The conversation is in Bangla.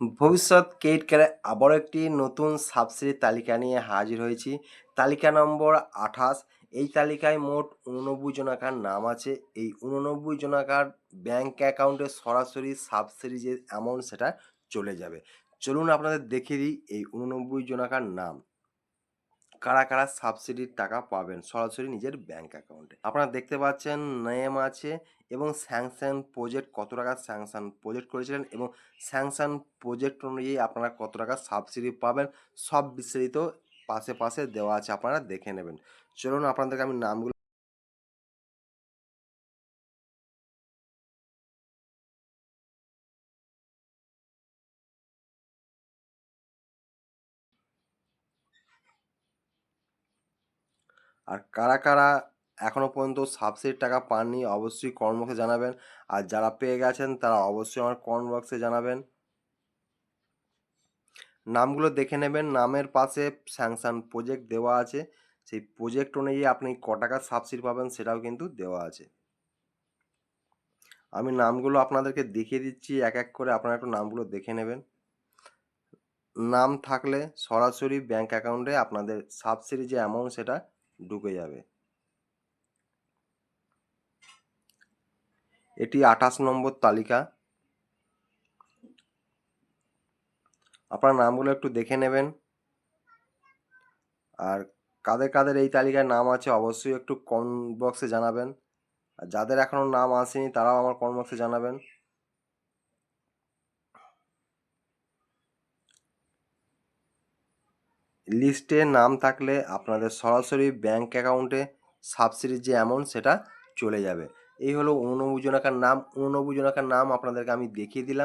ভবিষ্যৎ ক্রেডিট কার্ডে আবারও একটি নতুন সাবসিডির তালিকা নিয়ে হাজির হয়েছি। তালিকা নম্বর আঠাশ। এই তালিকায় মোট উননব্বই জনাকার নাম আছে। এই উননব্বই জনাকার ব্যাংক অ্যাকাউন্টে সরাসরি সাবসিডি যে অ্যামাউন্ট সেটা চলে যাবে। চলুন আপনাদের দেখিয়ে দিই এই উননব্বই জনাকার নাম। কারা কারা সাবসিডির টাকা পাবেন? সরাসরি নিজের ব্যাংক অ্যাকাউন্টে আপনারা দেখতে পাচ্ছেন নেম আছে এবং স্যাংশন প্রজেক্ট কত টাকা স্যাংশন প্রজেক্ট করেছিলেন এবং স্যাংশন প্রজেক্ট অনুযায়ী আপনারা কত টাকা সাবসিডি পাবেন সব বিস্তারিত পাশে পাশে দেওয়া আছে, আপনারা দেখে নেবেন। চলুন আপনাদেরকে আমি নামগুলো আর কারা কারা এখনও পর্যন্ত সাবসিডির টাকা পাননি, অবশ্যই কর্মকে জানাবেন। আর যারা পেয়ে গেছেন, তারা অবশ্যই আমার কমেন্ট বক্সে জানাবেন। নামগুলো দেখে নেবেন। নামের পাশে স্যাংশন প্রজেক্ট দেওয়া আছে। সেই প্রজেক্ট অনুযায়ী আপনি ক টাকা সাবসিডি পাবেন সেটাও কিন্তু দেওয়া আছে। আমি নামগুলো আপনাদেরকে দেখিয়ে দিচ্ছি, এক এক করে আপনারা একটু নামগুলো দেখে নেবেন। নাম থাকলে সরাসরি ব্যাংক অ্যাকাউন্টে আপনাদের সাবসিডি যে অ্যামাউন্ট সেটা ঢুকে যাবে। এটি আঠাশ নম্বর তালিকা। আপনার নামগুলো একটু দেখে নেবেন। আর কাদের কাদের এই তালিকায় নাম আছে অবশ্যই একটু কমেন্ট বক্সে জানাবেন। আর যাদের এখনও নাম আসেনি তারাও আমার কমেন্ট বক্সে জানাবেন। লিস্টে নাম থাকলে আপনাদের সরাসরি ব্যাঙ্ক অ্যাকাউন্টে সাবসিডির যে অ্যামাউন্ট সেটা চলে যাবে। এই হলো উননব্বই জনাকার নাম। উননব্বই জনাকার নাম আপনাদেরকে আমি দেখিয়ে দিলাম।